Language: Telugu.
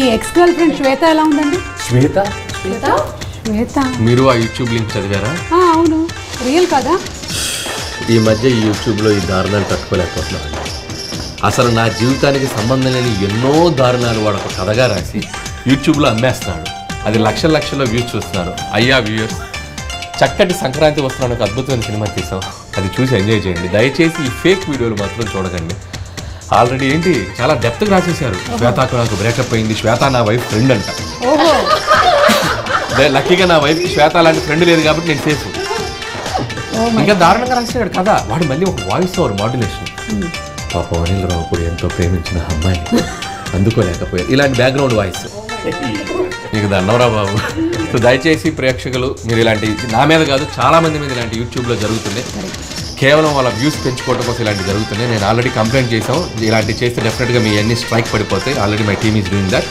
ఈ ఎక్స్ గర్ల్ ఫ్రెండ్ శ్వేత ఎలా ఉందండి? శ్వేత? శ్వేత? మీరు ఆ యూట్యూబ్ లింక్ చదివారా? ఆ, అవును. రియల్ కదా? ఈ మధ్య ఈ యూట్యూబ్లో ఈ దారుణాలు తట్టుకోలేకపోతున్నాను. అసలు నా జీవితానికి సంబంధం లేని ఎన్నో దారుణాలు వాడు ఒక కథగా రాసి యూట్యూబ్లో అమ్మేస్తున్నాడు. అది లక్షల లక్షల్లో వ్యూస్ చూస్తున్నారు. అయ్యా వ్యూయర్స్ చక్కటి సంక్రాంతి వస్తున్నాను ఒక అద్భుతమైన సినిమా తీసాం. అది చూసి ఎంజాయ్ చేయండి. దయచేసి ఈ ఫేక్ వీడియోలు మాత్రం చూడకండి. ఆల్రెడీ ఏంటి చాలా డెప్త్గా రాసేసారు శ్వేతకు నాకు బ్రేకప్ అయింది. శ్వేత నా వైఫ్ ఫ్రెండ్ అంట. లక్కీగా నా వైఫ్కి శ్వేత లాంటి ఫ్రెండ్ లేదు కాబట్టి నేను సేఫ్ ఇంకా దారుణంగా రాసాడు కదా. వాడు మళ్ళీ ఒక వాయిస్ ఓవర్ మాడ్యులేషన్ పాపం అనిల్ రావు కూడా ఎంతో ప్రేమించిన అమ్మాయి అందుకోలేకపోయారు ఇలాంటి బ్యాక్గ్రౌండ్ వాయిస్ నీకు దండవరా బాబు. సో దయచేసి ప్రేక్షకులు మీరు ఇలాంటి నా మీద కాదు చాలా మంది మీద ఇలాంటి యూట్యూబ్లో జరుగుతుంది. కేవలం వాళ్ళ వ్యూస్ పెంచుకోవడం కోసం ఇలాంటి జరుగుతున్నాయి. నేను ఆల్రెడీ కంప్లైంట్ చేసాం ఇలాంటి చేస్తే డెఫినెట్గా మీ అన్ని స్ట్రైక్ పడిపోతాయి. Already my team is doing that